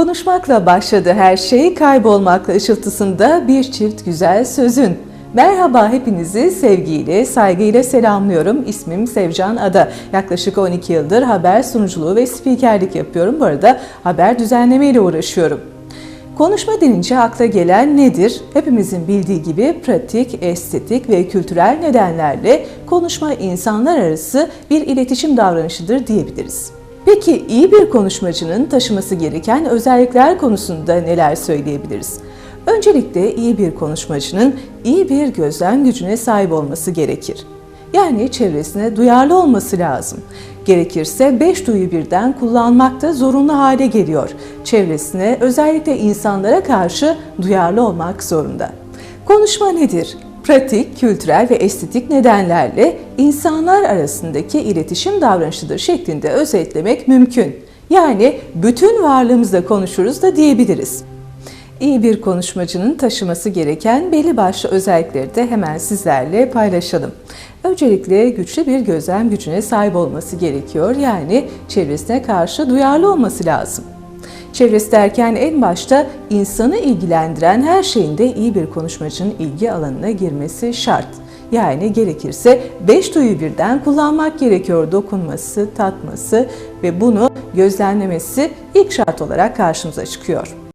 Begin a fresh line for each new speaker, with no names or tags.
Konuşmakla başladı her şey, kaybolmakla ışıltısında bir çift güzel sözün. Merhaba hepinizi sevgiyle, saygıyla selamlıyorum. İsmim Sevcan Ada. Yaklaşık 12 yıldır haber sunuculuğu ve spikerlik yapıyorum. Bu arada haber düzenleme ile uğraşıyorum. Konuşma denince akla gelen nedir? Hepimizin bildiği gibi pratik, estetik ve kültürel nedenlerle konuşma insanlar arası bir iletişim davranışıdır diyebiliriz. Peki iyi bir konuşmacının taşıması gereken özellikler konusunda neler söyleyebiliriz? Öncelikle iyi bir konuşmacının iyi bir gözlem gücüne sahip olması gerekir. Yani çevresine duyarlı olması lazım. Gerekirse beş duyu birden kullanmak da zorunlu hale geliyor. Çevresine özellikle insanlara karşı duyarlı olmak zorunda. Konuşma nedir? Pratik, kültürel ve estetik nedenlerle insanlar arasındaki iletişim davranışıdır şeklinde özetlemek mümkün. Yani bütün varlığımızla konuşuruz da diyebiliriz. İyi bir konuşmacının taşıması gereken belli başlı özellikleri de hemen sizlerle paylaşalım. Öncelikle güçlü bir gözlem gücüne sahip olması gerekiyor. Yani çevresine karşı duyarlı olması lazım. Çevresi derken en başta insanı ilgilendiren her şeyin de iyi bir konuşmacının ilgi alanına girmesi şart. Yani gerekirse beş duyu birden kullanmak gerekiyor. Dokunması, tatması ve bunu gözlemlemesi ilk şart olarak karşımıza çıkıyor.